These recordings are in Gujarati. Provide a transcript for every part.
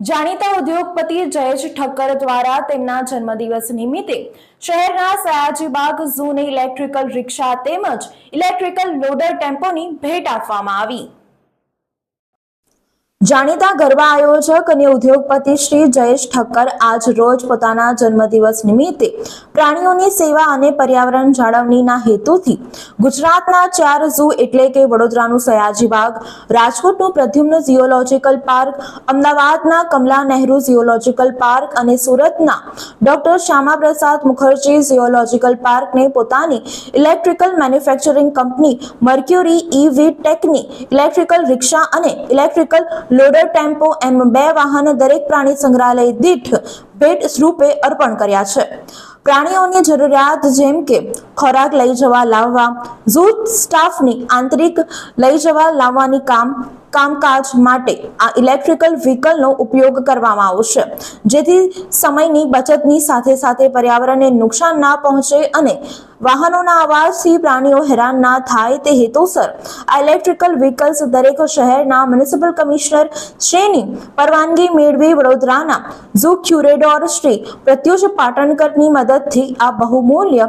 જાણીતા ઉદ્યોગપતિ જયેશ ઠક્કર દ્વારા તેમના જન્મદિવસ નિમિત્તે શહેરના સયાજીબાગ ઝૂને ઇલેક્ટ્રિકલ રિક્ષા તેમજ ઇલેક્ટ્રિકલ લોડર ટેમ્પોની ભેટ આપવામાં આવી. જાણીતા ગરબા આયોજક અને ઉદ્યોગપતિ શ્રી જયેશ ઠક્કર આજ રોજ પોતાના જન્મદિવસ નિમિત્તે પ્રાણીઓની સેવા અને પર્યાવરણ જાળવણીના હેતુથી ગુજરાતના ચાર ઝૂ એટલે કે વડોદરાનું સયાજીબાગ રાજકોટનું પ્રદ્યુમ્ન ઝિયોલોજીકલ પાર્ક, અમદાવાદના કમલા નહેરુ ઝિયોલોજીકલ પાર્ક અને સુરતના ડોક્ટર શ્યામાપ્રસાદ મુખર્જી ઝિયોલોજીકલ પાર્કને પોતાની electrical manufacturing company Mercury EV ટેકની electrical રિક્ષા અને ઇલેક્ટ્રિકલ લોડર ટેમ્પો એમ બે વાહન દરેક પ્રાણી સંગ્રહાલય દીઠ ભેટ સ્વરૂપે અર્પણ કર્યા છે. પ્રાણીઓની જરૂરિયાત જેમ કે ખોરાક લઈ જવા, લાવવા ઝૂ સ્ટાફની આંતરિક લઈ જવા, લાવવાની કામ, કામકાજ માટે આ ઇલેક્ટ્રિકલ વ્હીકલનો ઉપયોગ કરવામાં આવશે જેથી સમયની બચતની સાથે સાથે પર્યાવરણને નુકસાન ના પહોંચે અને વાહનોના અવાજથી પ્રાણીઓ હેરાન ના થાય તે હેતુસર આ ઇલેક્ટ્રિકલ વ્હીકલ્સ દરેક શહેરના મ્યુનિસિપલ કમિશનર શ્રેણી પરવાનગી મેળવી વડોદરાના ઝૂ ક્યુરેડોર શ્રી પ્રત્યુષ પાટણકરની મદદથી આ બહુમૂલ્ય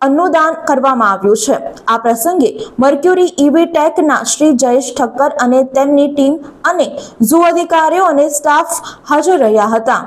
અનુદાન કરવામાં આવ્યું છે. આ પ્રસંગે મર્ક્યુરી ઈવી ટેકના શ્રી જયેશ ઠક્કર અને તેમની ટીમ અને ઝૂ અધિકારીઓ અને સ્ટાફ હાજર રહ્યા હતા.